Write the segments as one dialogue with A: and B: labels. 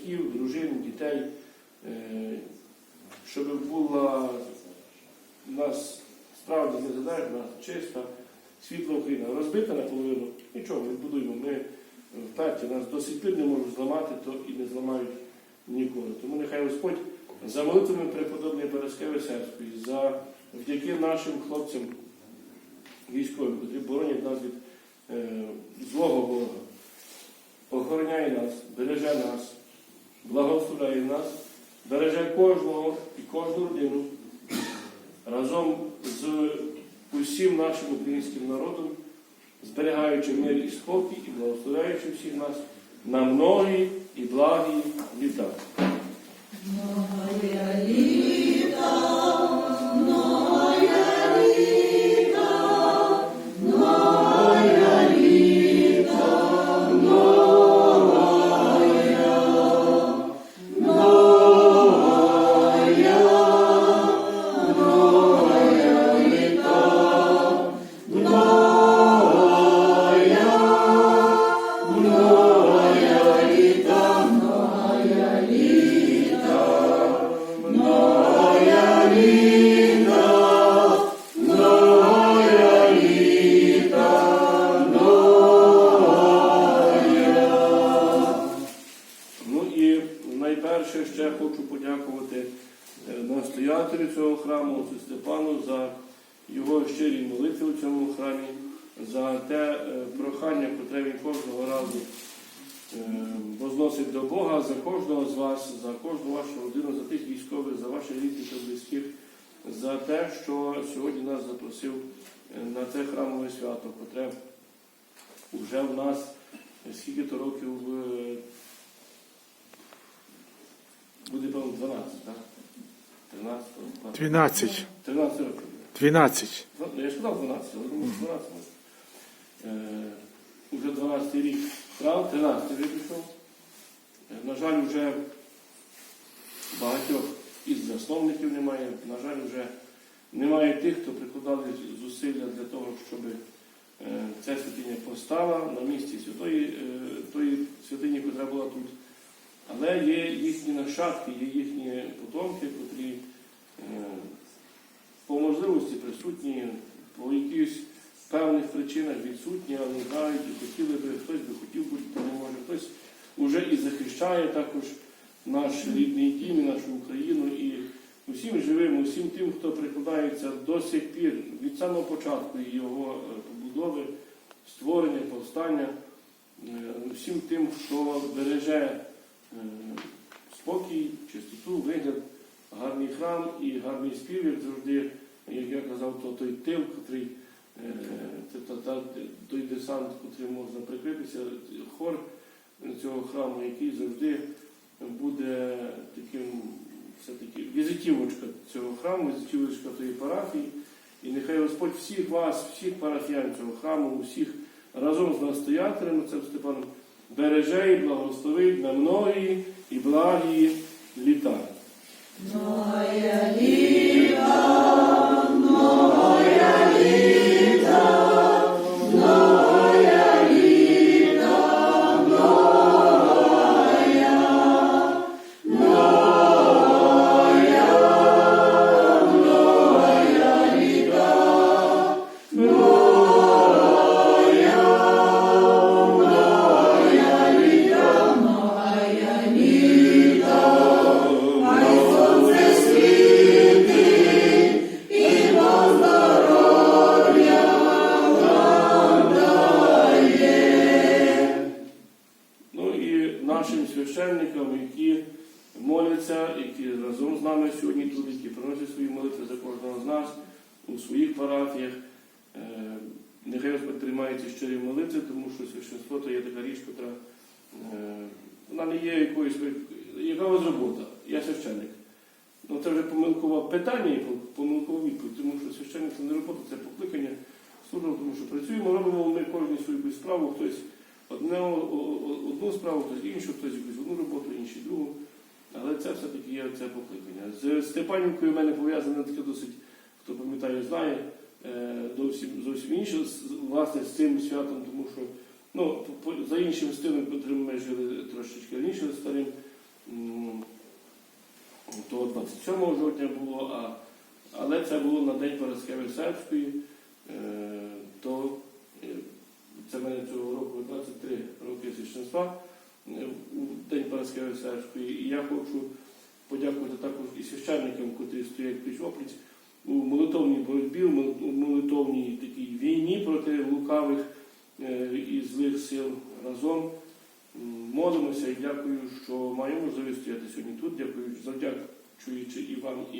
A: батьків, дружин, дітей, е, щоб була у нас справді незалежна, чиста, світла Україна. Розбита наполовину, нічого, відбудуємо. Ми вперті нас до сих пір не можуть зламати, то і не зламають ніколи. Тому нехай Господь за молитвами преподобної Параскеви Сербської, за вдяки нашим хлопцям військовим, котрі боронять нас від е, злого ворога, охороняє нас, береже нас, благословляє нас, береже кожного і кожну родину разом з усім нашим українським народом, зберігаючи мир і спокій і благословляючи всіх нас на многі і благі літа. Настоятелю цього храму, отцю Степану, за його щирі молитви у цьому храмі, за те е, прохання, котре він кожного разу е, возносить до Бога за кожного з вас, за кожну вашу родину, за тих військових, за ваших рідних та близьких, за те, що сьогодні нас запросив е, на це храмове свято, котре вже в нас скільки то років буде, певно, 12, так? 13,
B: 12.
A: 13 років.
B: 12.
A: Ну, я ж сказав 12, але думаю, 12. Е, уже 12 рік прав, 13 вже пішов. Е, на жаль, вже багатьох із засновників немає. На жаль, вже немає тих, хто прикладали зусилля для того, щоб е, ця святиня постала на місці святої, тої святині, яка була тут. Але є їхні нащадки, є їхні потомки, котрі е, по можливості присутні, по якихось певних причинах відсутні, але знають і хотіли би, хтось би хотів бути, не хтось уже і захищає також наш рідний дім, і нашу Україну. І усім живим, усім тим, хто прикладається до сих пір від самого початку його е, побудови, створення, повстання, е, усім тим, хто береже спокій, чистоту, вигляд, гарний храм і гарний спів, як завжди, як я казав, то той тил, котрий, е, той десант, котрий можна прикритися, хор цього храму, який завжди буде таким, все-таки візитівочка цього храму, візитівочка тої парафії. І нехай Господь всіх вас, всіх парафіян цього храму, усіх разом з настоятелем, цим Степаном, береже і благословить на многі і благі літа. Ну парафіях. Е, Нехай Господь приймає ці щирі молитви, тому що священство то є така річ, яка вона не є якоюсь яка вас робота. Я священник. Ну це вже помилкове питання і помилкова відповідь, тому що священник це не робота, це покликання служимо, тому що працюємо, робимо ми кожен свою справу, хтось одне, одну справу, хтось іншу, хтось якусь одну роботу, інший другу. Але це все-таки є це покликання. З Степанівкою в мене пов'язане таке досить, хто пам'ятає, знає, е, зовсім, зовсім інше, власне, з цим святом, тому що ну, за іншим стилем, котрим ми жили трошечки раніше старим, то 27 жовтня було, а, але це було на День Параскеви Сербської, е, то е, це в мене цього року 23 роки священства е, у День Параскеви Сербської. І я хочу подякувати також і священникам, котрі стоять пліч опліч у молитовній боротьбі, у молитовній такій війні проти лукавих е, і злих сил разом. Молимося і дякую, що маємо можливість стояти сьогодні тут. Дякую, завдячуючи і вам, і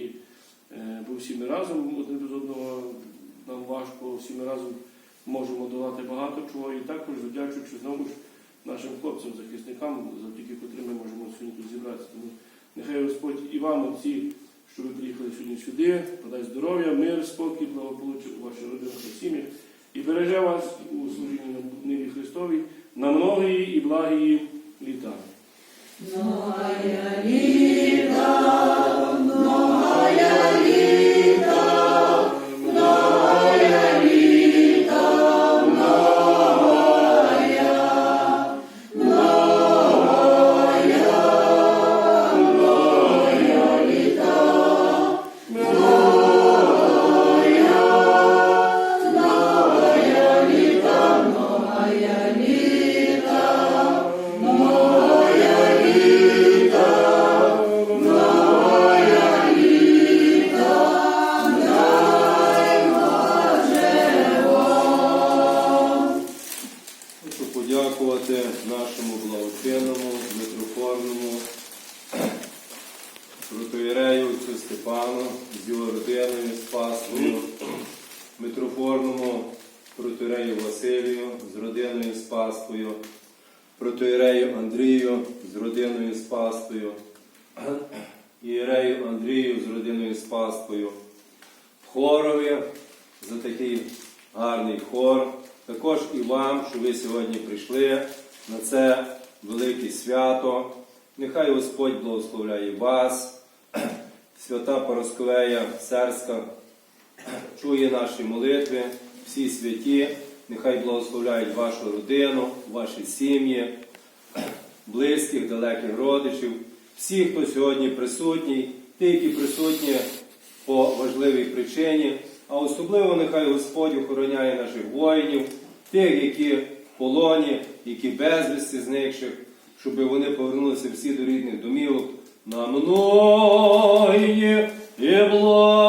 A: е, бо всі ми разом один без одного нам важко, всі ми разом можемо долати багато чого. І також завдячуючи знову ж нашим хлопцям, захисникам, завдяки котрим ми можемо сьогодні тут зібратися. Тому нехай Господь і вам, отці, що ви приїхали сьогодні сюди, подай здоров'я, мир, спокій, благополуччя у ваших родинах та сім'ях і береже вас у служінні на Ниві Христовій на многії і благії літа.
C: Хочу митрофорному протоірею Василію з родиною, з паствою, протоірею Андрію з родиною, з паствою, ієрею Андрію з родиною, з паствою, хорові за такий гарний хор. Також і вам, що ви сьогодні прийшли на це велике свято. Нехай Господь благословляє вас, свята Поросковея Серська чує наші молитви, всі святі, нехай благословляють вашу родину, ваші сім'ї, близьких, далеких родичів, всі, хто сьогодні присутній, ті, які присутні по важливій причині, а особливо нехай Господь охороняє наших воїнів, тих, які в полоні, які безвісті зникших, щоб вони повернулися всі до рідних домівок на многі і благі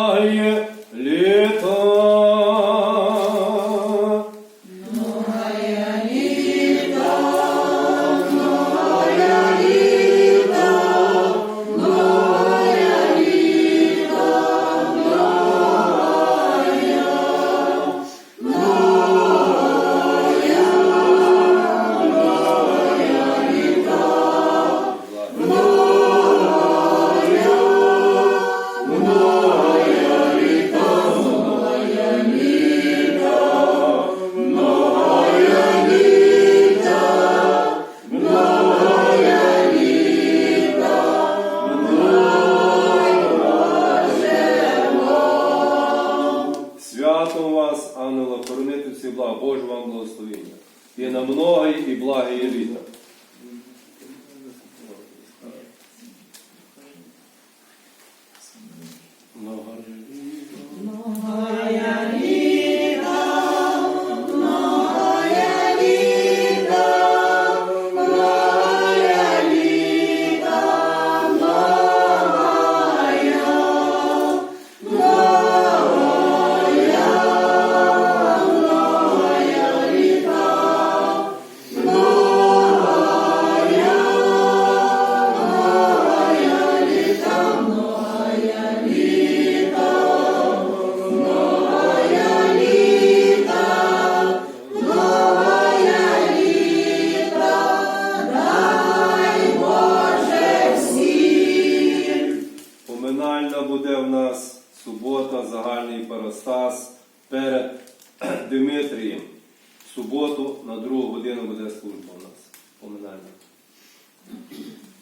C: на другу годину буде служба у нас поминальна.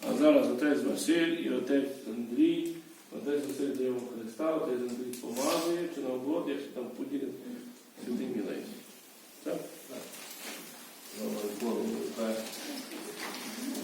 A: А зараз отець Василь і отець Андрій, отець Василь Древом Христа, отець Андрій помазує, чи наоборот, якщо там поділи святий мілей. Так? Так.